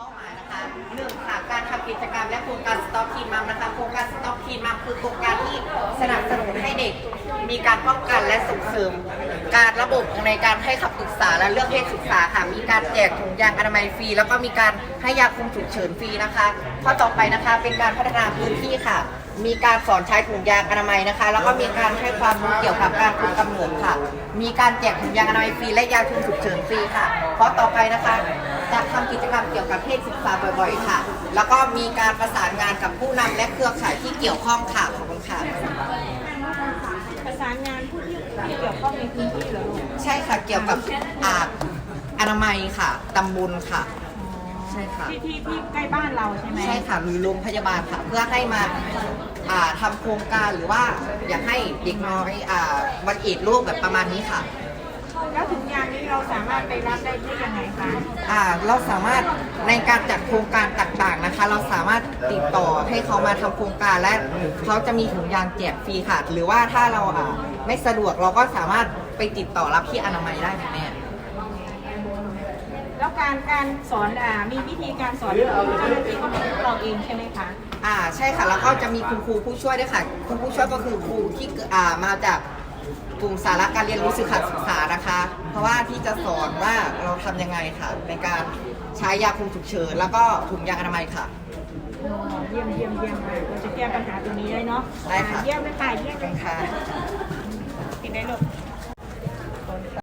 เป้าหมายนะคะหนึ่งค่ะการทำกิจกรรมและโครงการสต็อกทีมัมนะคะโครงการสต็อกทีมัมคือโครงการที่สนับสนุนให้เด็ก มีการป้องกันและส่งเสริม การระบบในการให้คำปรึกษาและเรื่องเพศศึกษาค่ะมีการแจกถุงยางอนามัยฟรี แล้วก็มีการให้ยาคุมฉุกเฉินฟรีนะคะข้อต่อไปนะคะเป็นการพัฒนาพื้นที่ค่ะ มีการสอนใช้ถุงยางอนามัยนะคะ แล้วก็มีการให้ความรู้เกี่ยวกับการคุมกำเนิดค่ะ มีการแจกถุงยางอนามัยฟรีและยาคุมฉุกเฉินฟรีค่ะข้อต่อไปนะคะ จะทำกิจกรรมเกี่ยวกับเพศศึกษาบ่อยๆ ค่ะ แล้วก็มีการประสานงานกับผู้นำและเครือข่ายที่เกี่ยวข้องค่ะขอบคุณค่ะประสานงานผู้ที่ที่เกี่ยวข้องในพื้นที่เหรอลูกใช่ค่ะเกี่ยวกับอาอนามัยค่ะตำบลค่ะ ใช่ค่ะ ที่ที่ที่ใกล้บ้านเราใช่ไหมใช่ค่ะหรือโรงพยาบาลค่ะ เพื่อให้มาอ่าทำโครงการหรือว่าอยากให้เด็กน้อยอ่าวันเอดส์โรคแบบประมาณนี้ค่ะ แล้วถุงยางนี้เราสามารถไปรับได้ที่ยังไงคะอ่าเราสามารถในการจัดโครงการต่างๆนะคะ เราสามารถติดต่อให้เขามาทำโครงการและเขาจะมีถุงยางแจกฟรีค่ะ หรือว่าถ้าเราอ่าไม่สะดวกเราก็สามารถไปติดต่อรับที่อนามัยได้ค่ะแม่แล้วการการสอนอ่ามีวิธีการสอนที่เจ้าหน้าที่ก็เป็นพวกเราเองใช่ไหมคะอ่าใช่ค่ะแล้วก็จะมีคุณครูผู้ช่วยด้วยค่ะ คุณผู้ช่วยก็คือครูที่อ่ามาจาก กลุ่มสาระการเรียนรู้สื่อการศึกษานะคะ เพราะว่าที่จะสอนว่าเราทำยังไงค่ะ ในการใช้ยาคุมฉุกเฉินแล้วก็ถุงยางอนามัยค่ะ เยี่ยมเยี่ยมเยี่ยมค่ะเราจะแก้ปัญหาตรงนี้ได้เนาะได้ค่ะ อ่าเยี่ยมเลยค่ะเยี่ยมเลยค่ะติดได้ลูก